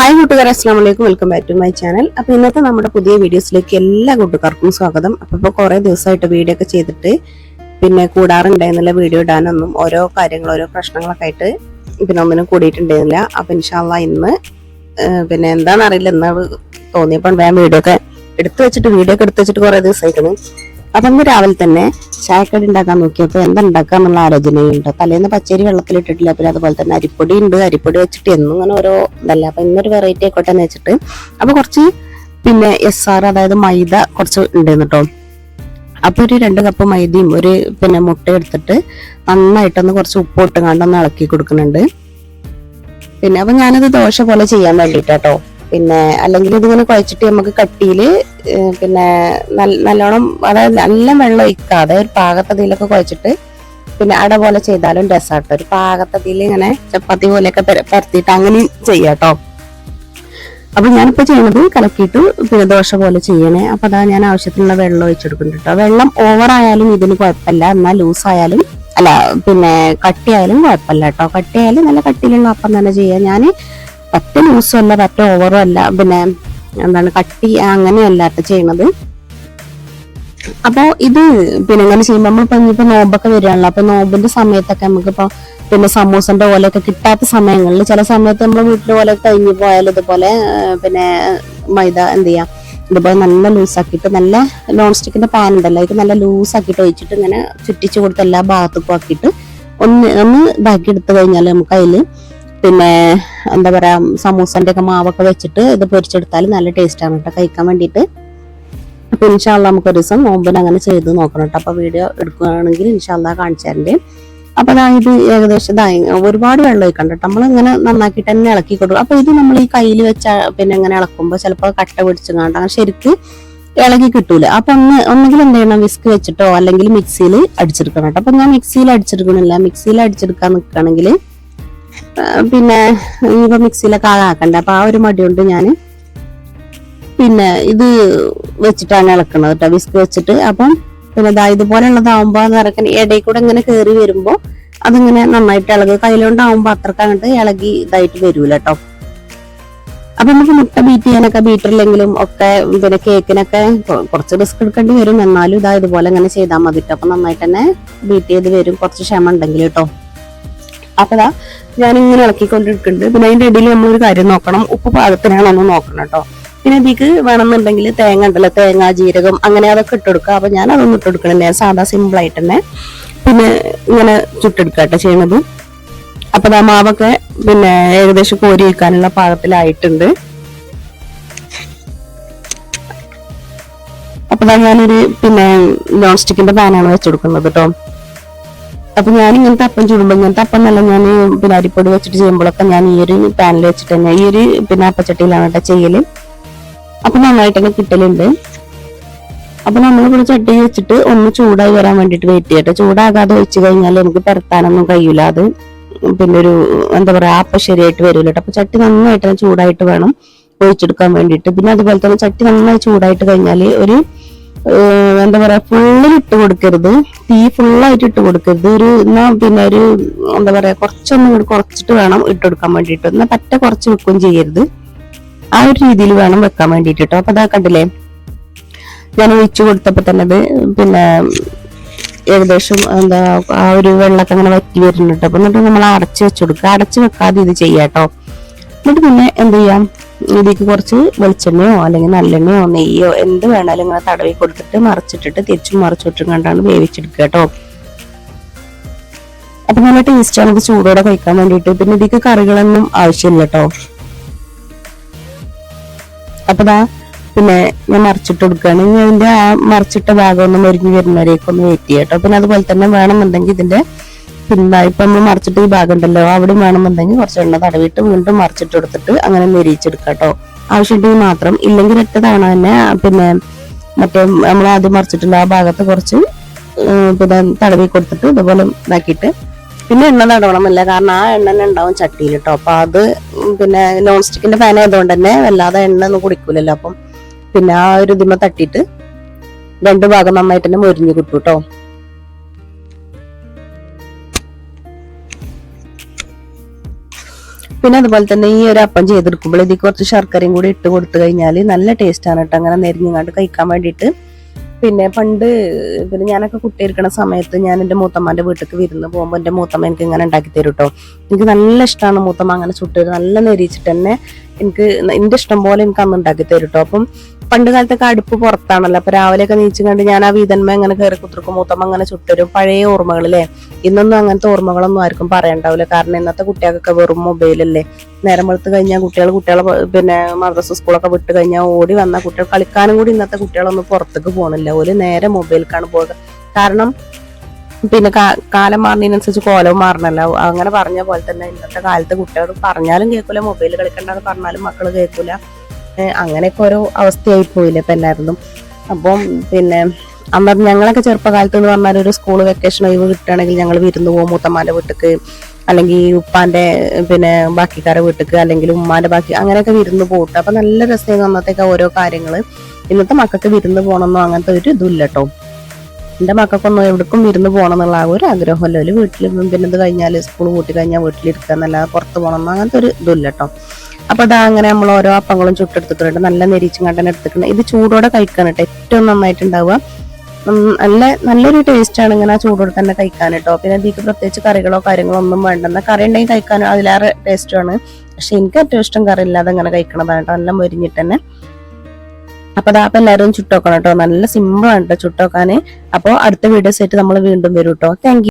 Hi കൂട്ടുകാരെ അസ്സാം വലൈക്കും welcome back to my channel അപ്പോൾ ഇന്നത്തെ നമ്മുടെ പുതിയ വീഡിയോസിലേക്ക് എല്ലാ കൂട്ടുകാർക്കും സ്വാഗതം. അപ്പോൾ ഇപ്പോൾ കുറേ ദിവസമായിട്ട് വീഡിയോ ഒക്കെ ചെയ്തിട്ട് പിന്നെ കൂടാറുണ്ടായിരുന്നില്ല വീഡിയോ ഇടാനൊന്നും. ഓരോ കാര്യങ്ങൾ ഓരോ പ്രശ്നങ്ങളൊക്കെ ആയിട്ട് പിന്നെ ഒന്നിനും കൂടിയിട്ടുണ്ടായിരുന്നില്ല. അപ്പോൾ ഇൻഷാല്ല ഇന്ന് പിന്നെ എന്താണെന്നറിയില്ല. എന്നാണ് തോന്നിയപ്പോൾ വേഗം വീഡിയോ ഒക്കെ എടുത്തു വെച്ചിട്ട് വീഡിയോ ഒക്കെ എടുത്തു വെച്ചിട്ട് കുറേ ദിവസമായിരുന്നു ഇന്ന് രാവിലെ തന്നെ ചായക്കടി ഉണ്ടാക്കാൻ നോക്കിയപ്പോൾ എന്താ ഉണ്ടാക്കാന്നുള്ള ആലോചനയുണ്ട് തലേന്ന് പച്ചരി വെള്ളത്തിലിട്ടിട്ടില്ല പിന്നെ അതുപോലെ തന്നെ അരിപ്പൊടി ഉണ്ട്. അരിപ്പൊടി വെച്ചിട്ട് എന്നും അങ്ങനെ ഓരോ ഇതല്ല. അപ്പൊ ഇന്നൊരു വെറൈറ്റി ആയിക്കോട്ടെ എന്ന് വെച്ചിട്ട്. അപ്പോൾ കുറച്ച് പിന്നെ എസ് ആർ അതായത് മൈദ കുറച്ച് ഉണ്ടായിരുന്നു കേട്ടോ. അപ്പോൾ ഒരു രണ്ട് കപ്പ് മൈദയും ഒരു പിന്നെ മുട്ട എടുത്തിട്ട് നന്നായിട്ടൊന്ന് കുറച്ച് ഉപ്പ് ഇട്ട് കണ്ടൊന്ന് ഇളക്കി കൊടുക്കുന്നുണ്ട്. പിന്നെ അപ്പൊ ഞാനത് ദോശ പോലെ ചെയ്യാൻ വേണ്ടിട്ടാട്ടോ പിന്നെ അല്ലെങ്കിൽ ഇതിങ്ങനെ കുഴച്ചിട്ട് നമുക്ക് കട്ടിയിൽ പിന്നെ നല്ലോണം അതായത് നല്ല വെള്ളം ഒഴിക്കാതെ ഒരു പാകത്തതിയിലൊക്കെ കുഴച്ചിട്ട് പിന്നെ അട പോലെ ചെയ്താലും രസമാട്ടോ ഒരു പാകത്തതിയിൽ ഇങ്ങനെ ചപ്പാത്തി പോലെയൊക്കെ പര- പരത്തിയിട്ട് അങ്ങനെ ചെയ്യാട്ടോ. അപ്പൊ ഞാനിപ്പോ ചെയ്യണത് കലക്കിയിട്ട് പിന്നെ ദോശ പോലെ ചെയ്യണേ. അപ്പൊ അതാ ഞാൻ ആവശ്യത്തിനുള്ള വെള്ളം ഒഴിച്ചെടുക്കുന്നുണ്ട് കേട്ടോ വെള്ളം ഓവർ ആയാലും ഇതിന് കുഴപ്പമില്ല. എന്നാൽ ലൂസ് ആയാലും അല്ല പിന്നെ കട്ടിയായാലും കുഴപ്പമില്ല കേട്ടോ കട്ടിയായാലും നല്ല കട്ടിയിലുള്ള അപ്പം തന്നെ ചെയ്യാം. ഞാൻ പറ്റ ലൂസും അല്ല പറ്റ ഓവറും അല്ല. പിന്നെ എന്താണ് കട്ടി അങ്ങനെയല്ല കേട്ടോ ചെയ്യണത്. അപ്പൊ ഇത് പിന്നെ ഇങ്ങനെ ചെയ്യുമ്പോൾ നമ്മളിപ്പോ ഇനിയിപ്പോ നോമ്പൊക്കെ വരികയാണല്ലോ. അപ്പൊ നോമ്പിന്റെ സമയത്തൊക്കെ നമുക്കിപ്പോ പിന്നെ സമൂസന്റെ ഓലൊക്കെ കിട്ടാത്ത സമയങ്ങളിൽ ചില സമയത്ത് നമ്മൾ വീട്ടിലെ പോലെ കഴിഞ്ഞു പോയാലും ഇതുപോലെ പിന്നെ മൈദ എന്ത് ചെയ്യാം? ഇതുപോലെ നല്ല ലൂസാക്കിയിട്ട് നല്ല നോൺ സ്റ്റിക്കിന്റെ പാൻ ഉണ്ടല്ലോ. ഇത് നല്ല ലൂസാക്കിയിട്ട് ഒഴിച്ചിട്ട് ഇങ്ങനെ ചുറ്റിച്ചു കൊടുത്ത് എല്ലാ ഭാഗത്തേക്കും ആക്കിയിട്ട് ഒന്ന് ഒന്ന് ഇതാക്കി എടുത്തു കഴിഞ്ഞാൽ നമുക്ക് അതിൽ പിന്നെ എന്താ പറയാ സമൂസന്റെ ഒക്കെ മാവൊക്കെ വെച്ചിട്ട് ഇത് പൊരിച്ചെടുത്താൽ നല്ല ടേസ്റ്റ് ആണ് കേട്ടോ കഴിക്കാൻ വേണ്ടിയിട്ട്. അപ്പൊ ഇൻഷാല്ല നമുക്ക് ഒരു ദിവസം നോമ്പിന് അങ്ങനെ ചെയ്ത് നോക്കണം കേട്ടോ. അപ്പൊ വീഡിയോ എടുക്കുകയാണെങ്കിൽ ഇൻഷാല്ല കാണിച്ചു തരണ്ടേ. അപ്പൊ ദാ ഇത് ഏകദേശം ഇതായി ഒരുപാട് വെള്ളം ഒഴിക്കണ്ട കേട്ടോ. നമ്മൾ ഇങ്ങനെ നന്നാക്കിയിട്ട് തന്നെ ഇളക്കി കൊടുക്കും. അപ്പൊ ഇത് നമ്മൾ ഈ കയ്യിൽ വെച്ച പിന്നെ ഇങ്ങനെ ഇളക്കുമ്പോൾ ചിലപ്പോൾ കട്ട പിടിച്ചു കാണാം ശരിക്ക് ഇളകി കിട്ടൂല. അപ്പൊ ഒന്ന് ഒന്നെങ്കിൽ എന്ത് ചെയ്യണം? വിസ്ക് വെച്ചിട്ടോ അല്ലെങ്കിൽ മിക്സിയിൽ അടിച്ചെടുക്കണം കേട്ടോ. അപ്പൊ ഞാൻ മിക്സിയിൽ അടിച്ചെടുക്കണില്ല മിക്സിയിൽ അടിച്ചെടുക്കാൻ നിൽക്കുകയാണെങ്കിൽ പിന്നെ ഇനിയിപ്പോ മിക്സിയിലൊക്കെ ആകാക്കണ്ട അപ്പൊ ആ ഒരു മടി കൊണ്ട് ഞാൻ പിന്നെ ഇത് വെച്ചിട്ടാണ് ഇളക്കുന്നത് കേട്ടോ വിസ്ക് വെച്ചിട്ട്. അപ്പം പിന്നെ ഇതാ ഇതുപോലെയുള്ളതാവുമ്പോ നിറക്കൻ ഇടയിൽ കൂടെ ഇങ്ങനെ കയറി വരുമ്പോ അതിങ്ങനെ നന്നായിട്ട് ഇളകി. കയ്യിലുണ്ടാവുമ്പോ അത്രയ്ക്ക് അങ്ങോട്ട് ഇളകി ഇതായിട്ട് വരൂല കേട്ടോ അപ്പൊ നമുക്ക് മുട്ട ബീറ്റ് ചെയ്യാനൊക്കെ ബീറ്ററില്ലെങ്കിലും ഒക്കെ പിന്നെ കേക്കിനൊക്കെ കുറച്ച് റിസ്ക് എടുക്കേണ്ടി വരും. എന്നാലും ഇതാ ഇതുപോലെ ഇങ്ങനെ ചെയ്താൽ മതി കേട്ടോ അപ്പൊ നന്നായിട്ട് തന്നെ ബീറ്റ് ചെയ്ത് വരും. കുറച്ച് ക്ഷമ ഉണ്ടെങ്കിൽ കേട്ടോ അപ്പൊ ദാ ഞാൻ ഇങ്ങനെ ഇളക്കിക്കൊണ്ടിരിക്കുന്നുണ്ട് പിന്നെ അതിന്റെ ഇടയിൽ നമ്മളൊരു കാര്യം നോക്കണം. ഉപ്പ് പാകത്തിനാണോ എന്ന് നോക്കണം കേട്ടോ പിന്നെ ഇതിക്ക് വേണമെന്നുണ്ടെങ്കിൽ തേങ്ങ ഉണ്ടല്ലോ തേങ്ങ ജീരകം അങ്ങനെ അതൊക്കെ ഇട്ടെടുക്കുക. അപ്പൊ ഞാൻ അതൊന്നും ഇട്ടെടുക്കണില്ല. സാധാ സിമ്പിൾ ആയിട്ട് തന്നെ പിന്നെ ഇങ്ങനെ ചുട്ടെടുക്കുക കേട്ടോ ചെയ്യണത്. അപ്പൊ ആ മാവൊക്കെ പിന്നെ ഏകദേശം കോരി വെക്കാനുള്ള പാകത്തിലായിട്ടുണ്ട്. അപ്പൊ ഞാൻ ഞാനൊരു പിന്നെ നോൺ സ്റ്റിക്കിന്റെ പാനാണ് വെച്ചെടുക്കുന്നത് കേട്ടോ അപ്പൊ ഞാൻ ഇങ്ങനത്തെ അപ്പം ചുടുമ്പോൾ ഇങ്ങനത്തെ അപ്പം നല്ല ഞാൻ പിന്നെ അരിപ്പൊടി വെച്ചിട്ട് ചെയ്യുമ്പോഴൊക്കെ ഞാൻ ഈ ഒരു പാനിൽ വെച്ചിട്ട് തന്നെ ഈ ഒരു പിന്നെ അപ്പച്ചട്ടിയിലാണ് കേട്ടോ ചെയ്യൽ. അപ്പൊ നന്നായിട്ട് തന്നെ കിട്ടലുണ്ട്. അപ്പൊ നമ്മൾ ഇവിടെ ചട്ടി വെച്ചിട്ട് ഒന്ന് ചൂടായി വരാൻ വേണ്ടിട്ട് വെയിറ്റ് ചെയ്യട്ടെ ചൂടാകാതെ വെച്ച് കഴിഞ്ഞാൽ നമുക്ക് പരത്താനൊന്നും കഴിയില്ല അത് പിന്നെ ഒരു എന്താ പറയാ അപ്പം ശരിയായിട്ട് വരൂല അപ്പൊ ചട്ടി നന്നായിട്ട് ചൂടായിട്ട് വേണം ഒഴിച്ചെടുക്കാൻ വേണ്ടിയിട്ട്. പിന്നെ അതുപോലെ തന്നെ ചട്ടി നന്നായി ചൂടായിട്ട് കഴിഞ്ഞാൽ ഒരു എന്താ പറയാ ഫുള്ളിൽ ഇട്ട് കൊടുക്കരുത്. തീ ഫുള്ളായിട്ട് ഇട്ട് കൊടുക്കരുത്. ഒരു എന്നാ പിന്നെ ഒരു എന്താ പറയാ കുറച്ചൊന്നും കൂടി കുറച്ചിട്ട് വേണം ഇട്ട് കൊടുക്കാൻ വേണ്ടിയിട്ട്. എന്നാ പറ്റ കുറച്ച് വെക്കുകയും ചെയ്യരുത്. ആ ഒരു രീതിയിൽ വേണം വെക്കാൻ വേണ്ടിയിട്ട് അപ്പൊ അതാ കണ്ടില്ലേ ഞാൻ ഒഴിച്ചു കൊടുത്തപ്പോ തന്നെ അത് പിന്നെ ഏകദേശം എന്താ ആ ഒരു വെള്ളമൊക്കെ അങ്ങനെ വറ്റി വരുന്നുണ്ട്. അപ്പൊ എന്നിട്ട് നമ്മൾ അടച്ചു വെച്ചു കൊടുക്കുക. അടച്ചു വെക്കാതെ ഇത് ചെയ്യാട്ടോ എന്നിട്ട് പിന്നെ എന്ത് ചെയ്യാം? ഇതിലേക്ക് കുറച്ച് വെളിച്ചെണ്ണയോ അല്ലെങ്കിൽ നല്ലെണ്ണയോ നെയ്യോ എന്ത് വേണമെങ്കിലും ഇങ്ങനെ തടവി കൊടുത്തിട്ട് മറിച്ചിട്ടിട്ട് തിരിച്ചും മറിച്ചിട്ടും കണ്ടാണ് വേവിച്ചെടുക്കുക കേട്ടോ. അപ്പൊ നല്ല ടേസ്റ്റ് ആണ് ചൂടോടെ കഴിക്കാൻ വേണ്ടിയിട്ട്. പിന്നെ ഇതിക്ക് കറികളൊന്നും ആവശ്യമില്ല കേട്ടോ. അപ്പൊ ദാ പിന്നെ ഞാൻ മറിച്ചിട്ട് കൊടുക്കുകയാണ്. അതിന്റെ ആ മറിച്ചിട്ട ഭാഗം ഒന്ന് മൊരിഞ്ഞ് വരുന്നവരേക്കൊന്ന് വെയിറ്റ് ചെയ്യാം കേട്ടോ. പിന്നെ അതുപോലെ തന്നെ വേണമെന്നുണ്ടെങ്കിൽ ഇതിന്റെ പിന്നെ ഇപ്പൊ നമ്മൾ മറിച്ചിട്ട് ഈ ഭാഗം ഉണ്ടല്ലോ അവിടെ വേണമെന്നുണ്ടെങ്കിൽ കുറച്ച് എണ്ണ തടവിട്ട് വീണ്ടും മറിച്ചിട്ട് കൊടുത്തിട്ട് അങ്ങനെ മെരിയിച്ചെടുക്കാം കേട്ടോ. ആവശ്യമുണ്ടെങ്കിൽ മാത്രം ഇല്ലെങ്കിൽ ഒറ്റ തവണ തന്നെ പിന്നെ മറ്റേ നമ്മൾ ആദ്യം മറിച്ചിട്ടുള്ള ആ ഭാഗത്ത് കുറച്ച് പിന്നെ തടവി കൊടുത്തിട്ട് ഇതുപോലെ ഇതാക്കിയിട്ട് പിന്നെ എണ്ണ തടവണമല്ല കാരണം ആ എണ്ണ തന്നെ ഉണ്ടാവും ചട്ടിയിൽ കേട്ടോ. അപ്പൊ അത് പിന്നെ നോൺ സ്റ്റിക്കിന്റെ ഫാൻ ആയതുകൊണ്ട് തന്നെ വല്ലാതെ എണ്ണ ഒന്നും കുടിക്കൂലല്ലോ. അപ്പം പിന്നെ ആ ഒരു ഇതിമ തട്ടിയിട്ട് രണ്ടു ഭാഗം നന്നായിട്ട് തന്നെ മൊരിഞ്ഞു കിട്ടും കേട്ടോ. പിന്നെ അതുപോലെ തന്നെ ഈ ഒരു അപ്പം ചെയ്തെടുക്കുമ്പോൾ ഇതിൽ കുറച്ച് ശർക്കരയും കൂടി ഇട്ട് കൊടുത്തു കഴിഞ്ഞാൽ നല്ല ടേസ്റ്റ് ആണ് കേട്ടോ അങ്ങനെ നെരിഞ്ഞങ്ങാണ്ട് കഴിക്കാൻ വേണ്ടിയിട്ട്. പിന്നെ പണ്ട് പിന്നെ ഞാനൊക്കെ കുട്ടിയിരിക്കണ സമയത്ത് ഞാൻ എന്റെ മൂത്തമ്മന്റെ വീട്ടിലേക്ക് വിരുന്ന് പോകുമ്പോൾ എന്റെ മൂത്തമ്മ എനിക്ക് ഇങ്ങനെ ഉണ്ടാക്കി തരും കേട്ടോ എനിക്ക് നല്ല ഇഷ്ടമാണ് മൂത്തമ്മ അങ്ങനെ ചുട്ട് നല്ല നെരിച്ചിട്ട് തന്നെ എനിക്ക് എന്റെ ഇഷ്ടം പോലെ എനിക്ക് അന്ന് ഉണ്ടാക്കി തരും കേട്ടോ അപ്പം പണ്ട് കാലത്തൊക്കെ അടുപ്പ് പുറത്താണല്ലോ. അപ്പൊ രാവിലെയൊക്കെ നീച്ചും കണ്ട് ഞാൻ ആ വീതന്മ ഇങ്ങനെ കയറി കുത്തിർക്കും മൂത്തമ്മ അങ്ങനെ ചുട്ടരും. പഴയ ഓർമ്മകളല്ലേ? ഇന്നൊന്നും അങ്ങനത്തെ ഓർമ്മകളൊന്നും ആർക്കും പറയണ്ടാവില്ല. കാരണം ഇന്നത്തെ കുട്ടികൾക്കൊക്കെ വെറും മൊബൈലല്ലേ. നേരം വെളുത്ത് കഴിഞ്ഞാൽ കുട്ടികൾ കുട്ടികളെ പിന്നെ മദ്രസ സ്കൂളൊക്കെ വിട്ട് കഴിഞ്ഞാൽ ഓടി വന്ന കുട്ടികൾ കളിക്കാനും കൂടി ഇന്നത്തെ കുട്ടികളൊന്നും പുറത്തേക്ക് പോകണില്ല ഒരു നേരെ മൊബൈലിലേക്കാണ് പോകുക കാരണം പിന്നെ കാലം മാറുന്നതിനനുസരിച്ച് കോലവും മാറണല്ലോ. അങ്ങനെ പറഞ്ഞ പോലെ തന്നെ ഇന്നത്തെ കാലത്ത് കുട്ടികൾ പറഞ്ഞാലും കേൾക്കൂല. മൊബൈൽ കളിക്കണ്ടെന്ന് പറഞ്ഞാലും മക്കൾ കേൾക്കൂല. അങ്ങനെയൊക്കെ ഓരോ അവസ്ഥയായി പോയില്ലേ ഇപ്പം എല്ലായിരുന്നു അപ്പം പിന്നെ അമ്മ ഞങ്ങളൊക്കെ ചെറുപ്പകാലത്ത് എന്ന് പറഞ്ഞാൽ ഒരു സ്കൂൾ വെക്കേഷൻ ഒഴിവ് കിട്ടുകയാണെങ്കിൽ ഞങ്ങൾ വിരുന്ന് പോകും മൂത്തമ്മാന്റെ വീട്ടിക്ക് അല്ലെങ്കിൽ ഉപ്പാന്റെ പിന്നെ ബാക്കിക്കാരെ വീട്ടിക്ക് അല്ലെങ്കിൽ ഉമ്മാന്റെ ബാക്കി അങ്ങനെയൊക്കെ വിരുന്ന് പോയിട്ട് അപ്പൊ നല്ല രസമായിരുന്നു അന്നത്തേക്ക് ഓരോ കാര്യങ്ങൾ ഇന്നത്തെ മക്കൾക്ക് വിരുന്ന് പോകണമെന്നോ അങ്ങനത്തെ ഒരു ഇതുമില്ല കേട്ടോ എന്റെ മക്കൾക്കൊന്നും എവിടേക്കും വിരുന്ന് പോകണം എന്നുള്ള ആ ഒരു ആഗ്രഹമല്ല ഒരു വീട്ടിൽ പിന്നെ ഇത് കഴിഞ്ഞാൽ സ്കൂൾ കൂട്ടി കഴിഞ്ഞാൽ വീട്ടിലിരിക്കുക എന്നല്ലാതെ പുറത്ത് പോകണം എന്നോ അങ്ങനത്തെ ഒരു ഇതില്ല കേട്ടോ അപ്പൊ അതാ അങ്ങനെ നമ്മൾ ഓരോ അപ്പങ്ങളും ചുട്ടെടുത്തിട്ടുണ്ട്. നല്ല നെരിച്ചും കണ്ടൻ എടുത്തിട്ടുണ്ട്. ഇത് ചൂടോടെ കഴിക്കാൻ കേട്ടോ ഏറ്റവും നന്നായിട്ടുണ്ടാവുക. ഉണ്ടാവുക നല്ല നല്ലൊരു ടേസ്റ്റ് ആണ് ഇങ്ങനെ ചൂടോടെ തന്നെ കഴിക്കാൻ കേട്ടോ പിന്നെ ഇതിക്ക് പ്രത്യേകിച്ച് കറികളോ കാര്യങ്ങളോ ഒന്നും വേണ്ടെന്ന കറി ഉണ്ടെങ്കിൽ കഴിക്കാൻ അതിലേറെ ടേസ്റ്റ് ആണ്. പക്ഷെ എനിക്ക് ഏറ്റവും ഇഷ്ടം കറി ഇല്ലാതെ ഇങ്ങനെ കഴിക്കണതാണ് കേട്ടോ നല്ല മൊരിഞ്ഞിട്ട് തന്നെ. അപ്പൊ അതാ അപ്പൊ എല്ലാവരും ചുട്ടോക്കണം കേട്ടോ നല്ല സിമ്പിൾ ആണ് കേട്ടോ ചുട്ടോക്കാന്. അപ്പോൾ അടുത്ത വീഡിയോസ് ആയിട്ട് നമ്മൾ വീണ്ടും വരും കേട്ടോ താങ്ക്